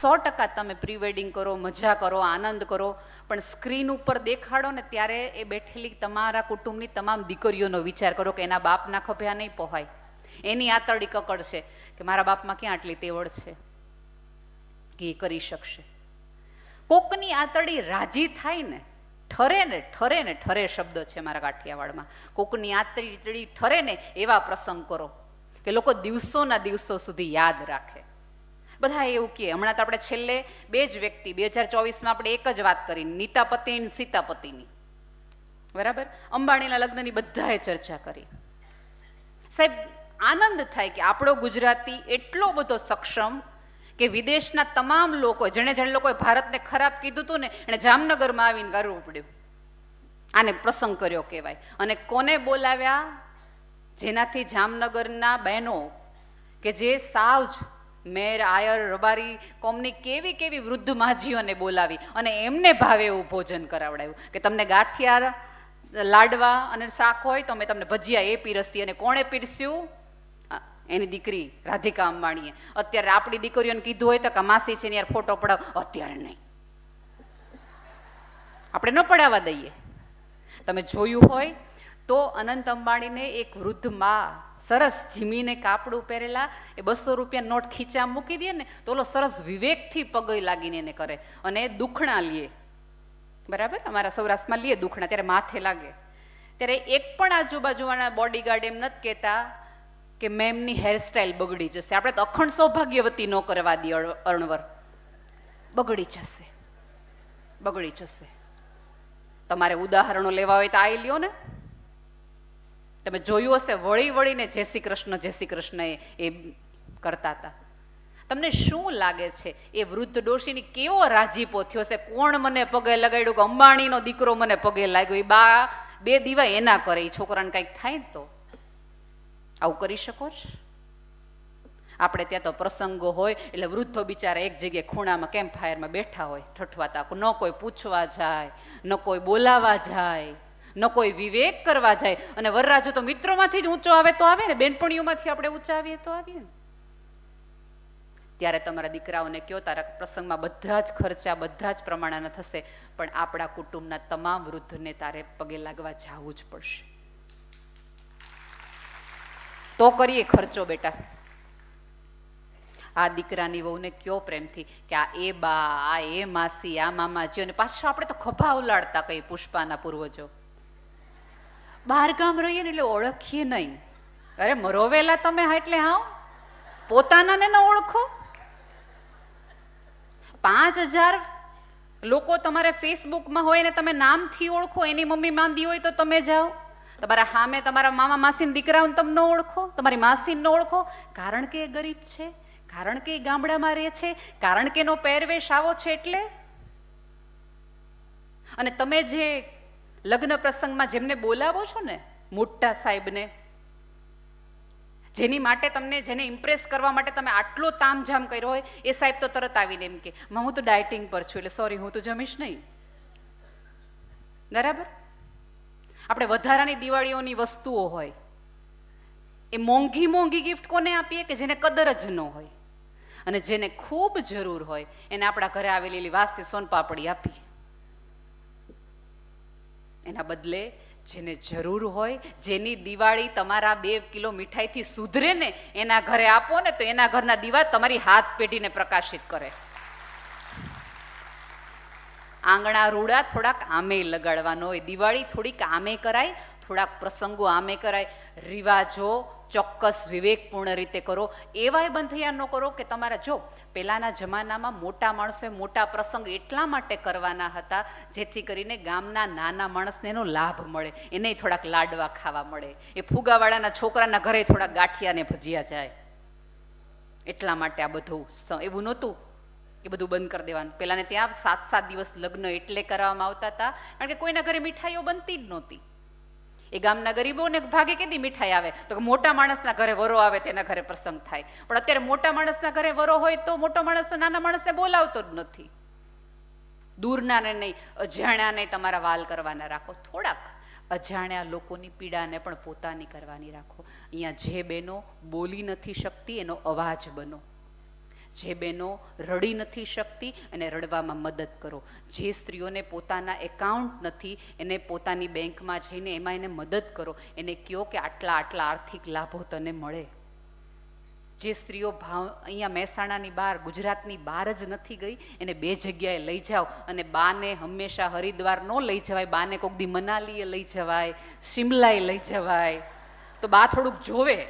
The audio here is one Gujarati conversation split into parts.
સો ટકા તમે પ્રી વેડિંગ કરો, મજા કરો, આનંદ કરો, પણ સ્ક્રીન ઉપર દેખાડો ને ત્યારે એ બેઠેલી તમારા કુટુંબની તમામ દીકરીઓનો વિચાર કરો કે એના બાપના ખભ્યા નહીં પહોંચાય. એની આતરડી કકડશે કે મારા બાપમાં ક્યાં આટલી તેવડ છે? કે એ કરી શકશે. કોકની આતરડી રાજી થાય ને, ઠરે ને ઠરે ને, ઠરે શબ્દ છે મારા કાઠિયાવાડમાં કોકની આતરડી ઠરે ને એવા પ્રસંગ કરો કે લોકો દિવસોના દિવસો સુધી યાદ રાખે. બધા એવું કહે. હમણાં તો આપણે છેલ્લે બે જ વ્યક્તિ, બે હજાર ચોવીસમાં આપણે એક જ વાત કરી, નીતાપતિ સીતાપતિની. બરાબર? અંબાણીના લગ્નની બધાએ ચર્ચા કરી. સાહેબ, આનંદ થાય કે આપણો ગુજરાતી એટલો બધો સક્ષમ કે વિદેશના તમામ લોકો, જેણે જેણે લોકોએ ભારતને ખરાબ કીધું હતું ને, એણે જામનગરમાં આવીને કરવું પડ્યું. આને પ્રસંગ કર્યો કહેવાય. અને કોને બોલાવ્યા? જેનાથી જામનગરના બહેનો, કે જે સાવ મેર, આયર, રબારી, કોમની કેવી કેવી વૃદ્ધ માજીઓને બોલાવી અને એમને ભાવે એવું ભોજન કરાવડાવ્યું કે તમને ગાંઠિયાર લાડવા અને શાક હોય તો અમે તમને ભજીયા એ પીરસીએ અને કોણે પીરસ્યું? એની દીકરી રાધિકા અંબાણીએ. અત્યારે આપણી દીકરીઓને કીધું હોય તો કે માસી છે યાર ફોટો પડાવ. અત્યારે નહીં. આપણે ન પડાવવા દઈએ. તમે જોયું હોય તો અનંત અંબાણીને એક વૃદ્ધમાં સરસ જીમીને કાપડું પહેરેલા, એ બસો રૂપિયા નોટ ખીચા મૂકી દે ને, તો ઓલો સરસ વિવેકથી પગે લાગીને એને કરે. અને દુખણા લે. બરાબર? અમારા સૌરાષ્ટ્રમાં લઈએ દુખણા, ત્યારે માથે લાગે. ત્યારે એક પણ આજુબાજુવાળા બોડીગાર્ડ એમ નથી કહેતા કે મેમની હેરસ્ટાઈલ બગડી જશે. આપણે તો અખંડ સૌભાગ્યવતી ન કરવા દઈએ અણ- અણવર બગડી જશે. બગડી જશે. તમારે ઉદાહરણો લેવા હોય તો આવી લ્યો ને. તમે જોયું હશે, વળી વળીને જય શ્રી કૃષ્ણ, જય શ્રી કૃષ્ણ એ કરતા હતા. તમને શું લાગે છે? એ વૃદ્ધ ડોશીની કેવો રાજીપો થયો છે કોણ મને પગે લગાડ્યું કે અંબાણીનો દીકરો મને પગે લાગ્યો? એ બા બે દીવા એના કરે, એ છોકરાને કંઈક થાય તો? આવું કરી શકો છો? આપણે ત્યાં તો પ્રસંગો હોય, એટલે વૃદ્ધો બિચારા એક જગ્યાએ ખૂણામાં કેમ્પ ફાયરમાં બેઠા હોય, ઠઠવાતા. ન કોઈ પૂછવા જાય, ન કોઈ બોલાવા જાય. ન કોઈ વિવેક કરવા જાય. અને વરરાજો તો મિત્રોમાંથી જ ઊંચો આવે તો આવે ને, બેનપણીઓમાંથી આપણે ઊંચા આવીએ તો આવીએ ને. ત્યારે તમારા દીકરાઓને કયો તારા પ્રસંગમાં બધા જ ખર્ચા, બધા જ પ્રમાણના થશે, પણ આપણા કુટુંબના તમામ વૃદ્ધને તારે પગે લાગવા જવું જ પડશે. તો કરીએ ખર્ચો બેટા. આ દીકરાની વહુને કયો પ્રેમથી કે આ એ બા, આ એ માસી, આ મામાજી અને પાછા આપણે તો ખભા ઉલાડતા કઈ પુષ્પાના પૂર્વજો. બહાર ગામ રહીએ ને એટલે ઓળખીએ નહીં. અરે, મરોવેલા તમે હા એટલે હાવ? પોતાનાને ન ઓળખો? પાંચ હજાર લોકો તમારે ફેસબુકમાં હોય ને તમે નામથી ઓળખો, એની મમ્મી માંદી હોય તો તમે જાઓ. તમારા હામે તમારા મામા માસીના દીકરાઓને તમે ન ઓળખો, તમારી માસીને ન ઓળખો. કારણ કે એ ગરીબ છે, કારણ કે એ ગામડામાં રહે છે, કારણ કે એનો પહેરવેશ આવો છે એટલે? અને તમે જે લગ્ન પ્રસંગમાં જેમને બોલાવો છો ને, મોટા સાહેબને, જેની માટે તમને, જેને ઇમ્પ્રેસ કરવા માટે તમે આટલો તામઝામ કર્યો હોય, એ સાહેબ તો તરત આવીને એમ કે હું તો ડાયટિંગ પર છું, એટલે સોરી હું તો જમીશ નહીં. બરાબર? આપણે વધારાની દિવાળીઓની વસ્તુઓ હોય, એ મોંઘી મોંઘી ગિફ્ટ કોને આપીએ કે જેને કદર જ ન હોય? અને જેને ખૂબ જરૂર હોય, એને આપણા ઘરે આવેલી વાસી સોનપાપડી આપીએ એના બદલે જેને જરૂર હોય, જેની દિવાળી તમારા બે કિલો મીઠાઈથી સુધરે ને એના ઘરે આપો ને તો એના ઘરના દીવા તમારી હાથ પેઢીને પ્રકાશિત કરે. આંગણા રૂડા થોડાક આમે લગાડવાનો હોય. દિવાળી થોડીક આમે કરાય, થોડાક પ્રસંગો આમે કરાય. રિવાજો ચોક્કસ વિવેકપૂર્ણ રીતે કરો. એવાય બંધૈયા ન કરો કે તમારા જો પહેલાંના જમાનામાં મોટા માણસોએ મોટા પ્રસંગ એટલા માટે કરવાના હતા, જેથી કરીને ગામના નાના માણસને એનો લાભ મળે, એને થોડાક લાડવા ખાવા મળે. એ ફુગાવાળાના છોકરાના ઘરે થોડાક ગાંઠિયાને ભજીયા જાય. એટલા માટે આ બધું એવું નહોતું. એ બધું બંધ કરી દેવાનું. પહેલાંને ત્યાં સાત સાત દિવસ લગ્ન એટલે કરવામાં આવતા હતા, કારણ કે કોઈના ઘરે મીઠાઈઓ બનતી જ નહોતી. એ ગામના ગરીબોને ભાગે કેદી મીઠાઈ આવે? તો કે મોટા માણસના ઘરે વરો આવે તેના ઘરે પ્રસંગ થાય. પણ અત્યારે મોટા માણસના ઘરે વરો હોય તો મોટો માણસ તો નાના માણસને બોલાવતો જ નથી. દૂરનાને નહીં, અજાણ્યાને તમારા વાલ કરવાના રાખો. થોડાક અજાણ્યા લોકોની પીડાને પણ પોતાની કરવાની રાખો. અહીંયા જે બહેનો બોલી નથી શકતી એનો અવાજ બનો. જે બહેનો રડી નથી શકતી અને રડવામાં મદદ કરો. જે સ્ત્રીઓને પોતાના એકાઉન્ટ નથી એને પોતાની બેંકમાં જઈને એમાં એને મદદ કરો. એને કહો કે આટલા આટલા આર્થિક લાભો તને મળે. જે સ્ત્રીઓ ભાવ અહીંયા મહેસાણાની બહાર, ગુજરાતની બહાર જ નથી ગઈ, એને બે જગ્યાએ લઈ જાઓ અને બાને હંમેશા હરિદ્વાર ન લઈ જવાય, બાને કોક દી મનાલીએ લઈ જવાય, શિમલાએ લઈ જવાય. તો બા થોડુંક જોવે.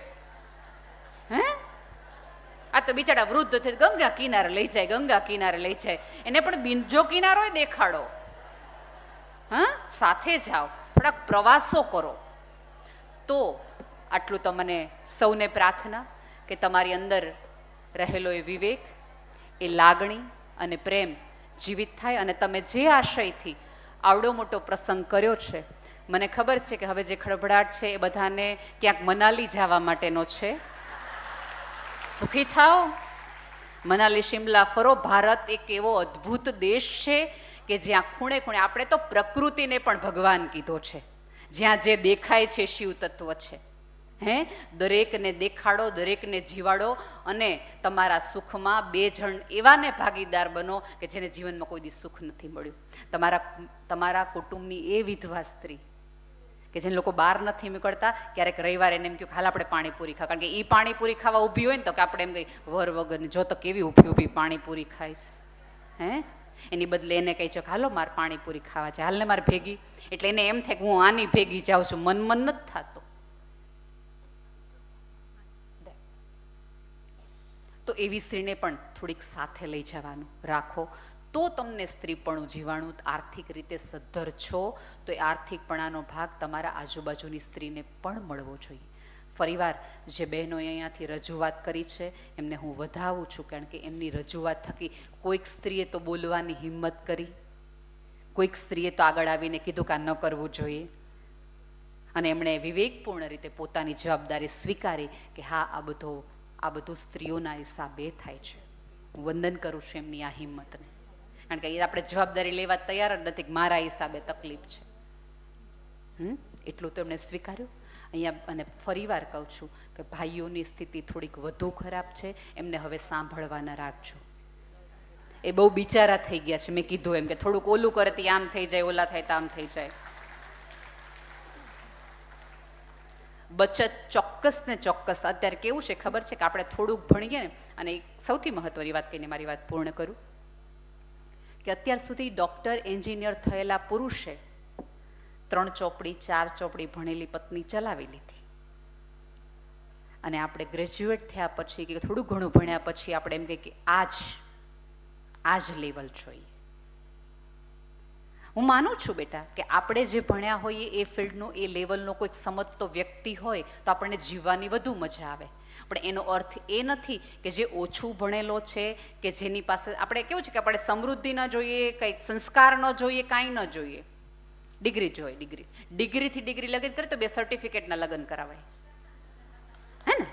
હે? આ તો બિચારા વૃદ્ધ થઈ ગંગા કિનારે લઈ જાય, ગંગા કિનારે લઈ જાય. એને પણ બીજો કિનારો દેખાડો. હા? સાથે જાઓ. થોડાક પ્રવાસો કરો. તો આટલું તો મને સૌને પ્રાર્થના કે તમારી અંદર રહેલો એ વિવેક, એ લાગણી અને પ્રેમ જીવિત થાય અને તમે જે આશયથી આવડો મોટો પ્રસંગ કર્યો છે, મને ખબર છે કે હવે જે ખળભળાટ છે એ બધાને ક્યાંક મનાલી જવા માટેનો છે. સુખી થાઓ. મનાલી શિમલા ફરો. ભારત એક એવો અદ્ભુત દેશ છે કે જ્યાં ખૂણે ખૂણે આપણે તો પ્રકૃતિને પણ ભગવાન કીધો છે. જ્યાં જે દેખાય છે શિવ તત્વ છે. હે? દરેકને દેખાડો, દરેકને જીવાડો અને તમારા સુખમાં બે જણ એવાને ભાગીદાર બનો કે જેને જીવનમાં કોઈ દી સુખ નથી મળ્યું. તમારા તમારા કુટુંબની એ વિધવા સ્ત્રી કે જેને લોકો બહાર નથી નીકળતા, ક્યારેક રવિવારે એને એમ કહ્યું હાલ આપણે પાણીપુરી ખા. કારણ કે એ પાણીપુરી ખાવા ઊભી હોય ને તો કે આપણે એમ કહીએ, વર વગરની જો તો કેવી ઊભી ઊભી પાણીપુરી ખાઈશ. હે? એની બદલે એને કહી છો હાલો, મારે પાણીપુરી ખાવા છે. હાલને મારે ભેગી. એટલે એને એમ થાય કે હું આની ભેગી જાઉં છું. મન મન નથી થતું. તો એવી સ્ત્રીને પણ થોડીક સાથે લઈ જવાનું. રાખો. તો તમને સ્ત્રીપણું જીવાણું આર્થિક રીતે સદ્ધર છો, તો એ આર્થિકપણાનો ભાગ તમારા આજુબાજુની સ્ત્રીને પણ મળવો જોઈએ. ફરીવાર, જે બહેનોએ અહીંયાથી રજૂઆત કરી છે, એમને હું વધાવું છું કારણ કે એમની રજૂઆત થકી કોઈક સ્ત્રીએ તો બોલવાની હિંમત કરી, કોઈક સ્ત્રીએ તો આગળ આવીને કીધું કે આ ન કરવું જોઈએ. અને એમણે વિવેકપૂર્ણ રીતે પોતાની જવાબદારી સ્વીકારી કે હા, આ બધો, આ બધું સ્ત્રીઓના હિસાબે થાય છે. હું વંદન કરું છું એમની આ હિંમતને. કારણ કે એ આપણે જવાબદારી લેવા તૈયાર જ નથી કે મારા હિસાબે તકલીફ છે. હમ? એટલું તો એમણે સ્વીકાર્યું. અહીંયા અને ફરીવાર કહું છું કે ભાઈઓની સ્થિતિ થોડીક વધુ ખરાબ છે, એમને હવે સાંભળવાના રાખજો એ બહુ બિચારા થઈ ગયા છે, મેં કીધું એમ કે થોડુંક ઓલું કરે તે આમ થઈ જાય, ઓલા થાય તો આમ થઈ જાય. બચત ચોક્કસ ને ચોક્કસ. અત્યારે કેવું છે ખબર છે કે આપણે થોડુંક ભણીએ ને, અને સૌથી મહત્વની વાત કહીને મારી વાત પૂર્ણ કરું. કે અત્યાર સુધી ડૉક્ટર એન્જિનિયર થયેલા પુરુષે ત્રણ ચોપડી, ચાર ચોપડી ભણેલી પત્ની ચલાવી લીધી. અને આપણે ગ્રેજ્યુએટ થયા પછી કે થોડું ઘણું ભણ્યા પછી આપણે એમ કહીએ કે આ જ આ જ લેવલ જોઈએ. હું માનું છું બેટા કે આપણે જે ભણ્યા હોઈએ એ ફિલ્ડનો, એ લેવલનો કોઈક સમજતો વ્યક્તિ હોય તો આપણને જીવવાની વધુ મજા આવે. પણ એનો અર્થ એ નથી કે જે ઓછું ભણેલો છે, કે જેની પાસે, આપણે કેવું છે કે આપણે સમૃદ્ધિ ન જોઈએ, કંઈક સંસ્કાર ન જોઈએ, કાંઈ ન જોઈએ. ડિગ્રી જોઈએ, ડિગ્રી. ડિગ્રીથી ડિગ્રી લગ્ન કરે તો બે સર્ટિફિકેટના લગ્ન કરાવાય. હે ને?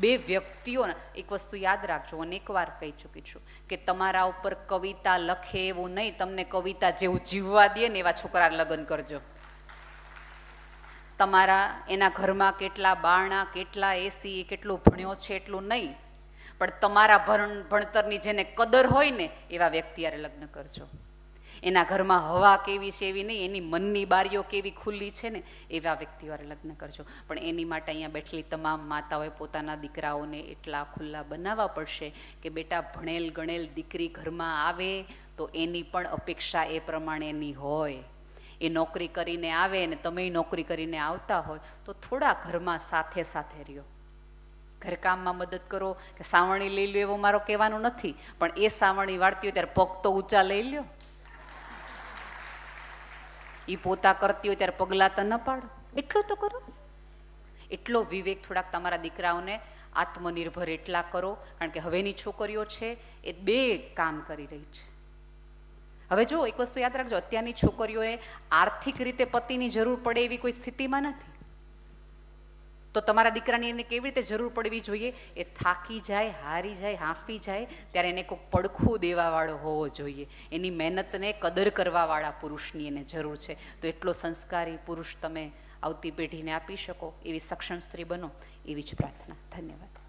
બે વ્યક્તિઓના એક વસ્તુ યાદ રાખજો અનેક વાર કહી ચૂકી છું કે તમારા ઉપર કવિતા લખે એવું નહીં, તમને કવિતા જેવું જીવવા દે ને એવા છોકરા લગ્ન કરજો. તમારા એના ઘરમાં કેટલા બારણા, કેટલા એસી કેટલું ભણ્યો છે, એટલું નહીં. પણ તમારા ભણ ભણતરની જેને કદર હોય ને, એવા વ્યક્તિ યારે લગ્ન કરજો. એના ઘરમાં હવા કેવી છે એવી નહીં, એની મનની બારીઓ કેવી ખુલ્લી છે ને, એવા વ્યક્તિવારે લગ્ન કરજો. પણ એની માટે અહીંયા બેઠેલી તમામ માતાઓએ પોતાના દીકરાઓને એટલા ખુલ્લા બનાવવા પડશે કે બેટા ભણેલ ગણેલ દીકરી ઘરમાં આવે તો એની પણ અપેક્ષા એ પ્રમાણેની હોય. એ નોકરી કરીને આવે ને તમે નોકરી કરીને આવતા હોય તો થોડા ઘરમાં સાથે સાથે રહ્યો. ઘરકામમાં મદદ કરો કે સાવણી લઈ લ્યો એવો મારો કહેવાનું નથી, પણ એ સાવણી વાળતી હોય ત્યારે પગ તો ઊંચા લઈ લ્યો. એ પોતા કરતી હોય ત્યારે પગલાં તો ન પાડો. એટલું તો કરો. એટલો વિવેક થોડાક તમારા દીકરાઓને આત્મનિર્ભર એટલા કરો, કારણ કે હવેની છોકરીઓ છે એ બે કામ કરી રહી છે. હવે જો એક વસ્તુ યાદ રાખજો, અત્યારની છોકરીઓએ આર્થિક રીતે પતિની જરૂર પડે એવી કોઈ સ્થિતિમાં નથી. તો તમારા દીકરાની એને કેવી રીતે જરૂર પડવી જોઈએ? એ થાકી જાય, હારી જાય, હાંફી જાય, ત્યારે એને કોઈ પડખું દેવાવાળો હોવો જોઈએ. એની મહેનતને કદર કરવાવાળા પુરુષની એને જરૂર છે. તો એટલો સંસ્કારી પુરુષ તમે આવતી પેઢીને આપી શકો. એવી સક્ષમ સ્ત્રી બનો. એવી જ પ્રાર્થના. ધન્યવાદ.